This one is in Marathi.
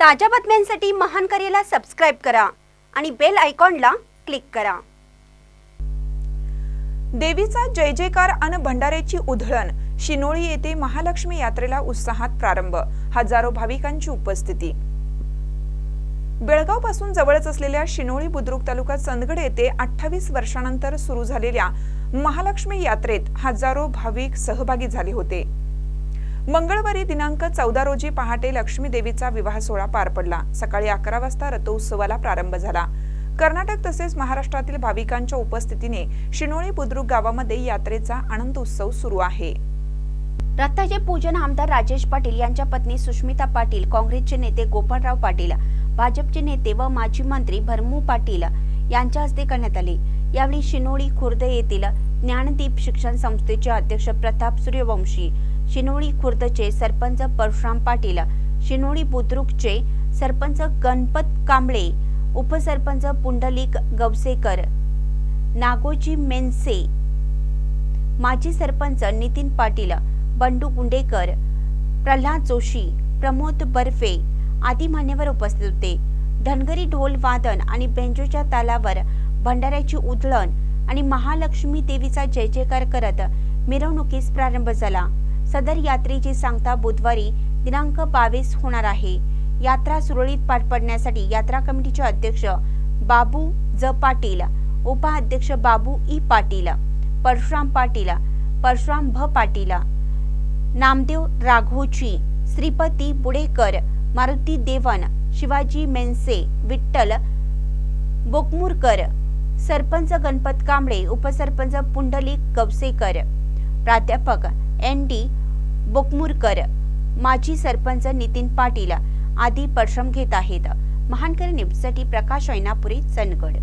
ताज्या बातम्यांसाठी महान करेला सबस्क्राईब करा आणि बेल आयकॉनला क्लिक करा. देवीचा जय जयकार अन भंडाऱ्याची उधळण. शिनोळी येथे महालक्ष्मी यात्रेला उत्साहात प्रारंभ. हजारो भाविकांची उपस्थिती. बेळगावपासून जवळच असलेल्या शिनोळी बुद्रुक तालुका चंदगड येथे अठ्ठावीस वर्षानंतर सुरू झालेल्या महालक्ष्मी यात्रेत हजारो भाविक सहभागी झाले होते. मंगळवारी दिनांक चौदा रोजी पहाटे लक्ष्मी देवीचा विवाह सोहळा पार पडला. सकाळी अकरा वाजता रथोत्सवाला प्रारंभ झाला. कर्नाटक तसेच महाराष्ट्रातील भाविकांच्या उपस्थितीने शिनोळी बुद्रुक गावामध्ये यात्रेचा आनंद उत्सव सुरू आहे. रथाचे पूजन आमदार राजेश पाटील यांच्या पत्नी सुष्मिता पाटील काँग्रेसचे नेते गोपाळराव पाटील भाजपचे नेते व माजी मंत्री भरमू पाटील यांच्या हस्ते करण्यात आले. यावेळी शिनोळी खुर्द येथील ज्ञानदीप शिक्षण संस्थेचे अध्यक्ष प्रताप सूर्यवंशी शिनोळी खुर्दचे सरपंच परशुराम पाटील शिनोळी बुद्रुकचे सरपंच गणपत कांबळे उपसरपंच पुंडलिक गवसेकर नागोजी मेनसे माजी सरपंच नितीन पाटील बंडू गुंडेकर प्रल्हाद जोशी प्रमोद बर्फे आदी मान्यवर उपस्थित होते. धनगरी ढोल वादन आणि बेंजोच्या तालावर भंडाऱ्याची उधळण आणि महालक्ष्मी देवीचा जय जयकार करत मिरवणुकीस प्रारंभ झाला. सदर यात्रेची सांगता बुधवारी दिनांक बावीस होणार आहे. यात्रा सुरळीत पार पडण्यासाठी यात्रा कमिटीचे अध्यक्ष बाबू ज. पाटील उपाध्यक्ष बाबू ई. पाटील परशुराम पाटील परशुराम भ. पाटील नामदेव राघोची श्रीपती बुडेकर मारुती देवन शिवाजी मेनसे विठ्ठल बोकमुरकर सरपंच गणपत कांबळे उपसरपंच पुंडलिक गवसेकर प्राध्यापक एन डी बोकमुरकर माजी सरपंच नितीन पाटील आदी परिश्रम घेत आहेत. महानकर न्यूजसाठी प्रकाश ऐनापुरी चंदगड.